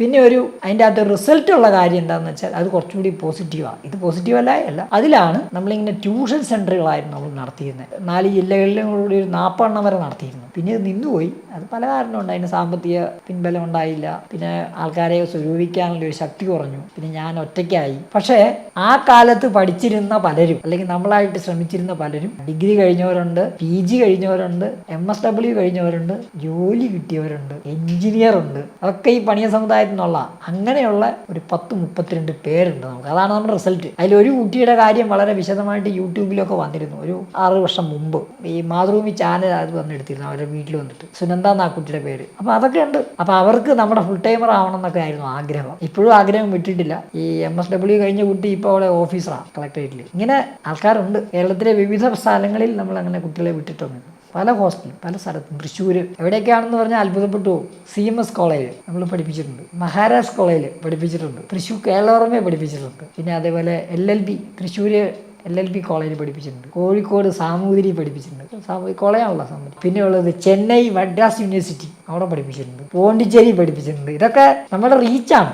പിന്നെ ഒരു അതിന്റെ അകത്ത് റിസൾട്ട് ഉള്ള കാര്യം എന്താണെന്ന് വെച്ചാൽ അത് കുറച്ചുകൂടി പോസിറ്റീവാണ് ഇത് പോസിറ്റീവ് അല്ല അതിലാണ് നമ്മളിങ്ങനെ ട്യൂഷൻ സെന്ററുകളായിരുന്നു നമ്മൾ നടത്തിയിരുന്നത് നാല് ജില്ലകളിലും കൂടി ഒരു നാൽപ്പെണ്ണം വരെ നടത്തിയിരുന്നു. പിന്നെ ഇത് നിന്നുപോയി. അത് പല കാരണമുണ്ട് അതിന് സാമ്പത്തിക പിൻബലം ഉണ്ടായില്ല. പിന്നെ ആൾക്കാരെ സ്വരൂപിക്കാനുള്ള ഒരു ശക്തി കുറഞ്ഞു. പിന്നെ ഞാൻ ഒറ്റയ്ക്കായി. പക്ഷേ ആ കാലത്ത് പഠിച്ചിരുന്ന പലരും അല്ലെങ്കിൽ നമ്മളായിട്ട് ശ്രമിച്ചിരുന്ന പലരും ഡിഗ്രി കഴിഞ്ഞവരുണ്ട് പി ജി കഴിഞ്ഞവരുണ്ട് എം എസ് ഡബ്ല്യു കഴിഞ്ഞവരുണ്ട് ജോലി കിട്ടിയവരുണ്ട് എഞ്ചിനീയർ ഉണ്ട് അതൊക്കെ ഈ പണിയ സമുദായത്തിൽ നിന്നുള്ള അങ്ങനെയുള്ള ഒരു പത്ത് മുപ്പത്തിരണ്ട് പേരുണ്ട് നമുക്ക്. അതാണ് നമ്മുടെ റിസൾട്ട്. അതിൽ ഒരു കുട്ടിയുടെ കാര്യം വളരെ വിശദമായിട്ട് യൂട്യൂബിലൊക്കെ വന്നിരുന്നു. ഒരു ആറ് വർഷം മുമ്പ് ഈ മാതൃഭൂമി ചാനൽ അത് വന്നെടുത്തിരുന്നു അവരുടെ വീട്ടിൽ വന്നിട്ട്. സുനന്ദ കുട്ടിയുടെ പേര്. അപ്പോൾ അതൊക്കെ ഉണ്ട്. അപ്പോൾ അവർക്ക് നമ്മുടെ ഫുൾ ടൈമർ ആവണം എന്നൊക്കെ ആയിരുന്നു ആഗ്രഹം. ഇപ്പോഴും ആഗ്രഹം വിട്ടിട്ടില്ല. ഈ എം എസ് ഡബ്ല്യു കഴിഞ്ഞ കുട്ടി ഇപ്പോൾ അവിടെ ഓഫീസറാണ് കളക്ടറേറ്റിൽ ഇങ്ങനെ ആൾക്കാരുണ്ട്. കേരളത്തിലെ വിവിധ സ്ഥലങ്ങളിൽ നമ്മൾ അങ്ങനെ കുട്ടികളെ വിട്ടിട്ടുണ്ട് പല ഹോസ്റ്റലും പല സ്ഥലത്തും. തൃശ്ശൂർ എവിടെയൊക്കെയാണെന്ന് പറഞ്ഞാൽ അത്ഭുതപ്പെട്ടു പോകും. സി എം എസ് കോളേജ് നമ്മൾ പഠിപ്പിച്ചിട്ടുണ്ട്. മഹാരാജ് കോളേജിൽ പഠിപ്പിച്ചിട്ടുണ്ട്. തൃശ്ശൂർ കേരളവർമ്മയെ പഠിപ്പിച്ചിട്ടുണ്ട്. പിന്നെ അതേപോലെ L L B Thrissur L L P കോളേജിൽ പഠിപ്പിച്ചിട്ടുണ്ട്. കോഴിക്കോട് സാമൂതിരി പഠിപ്പിച്ചിട്ടുണ്ട്. സാമൂതിരി കോളേജാണല്ലോ സാമൂതിരി. പിന്നെ ഉള്ളത് ചെന്നൈ മദ്രാസ് യൂണിവേഴ്സിറ്റി അവിടെ പഠിപ്പിച്ചിട്ടുണ്ട്. പോണ്ടിച്ചേരി പഠിപ്പിച്ചിട്ടുണ്ട്. ഇതൊക്കെ നമ്മുടെ റീച്ചാണ്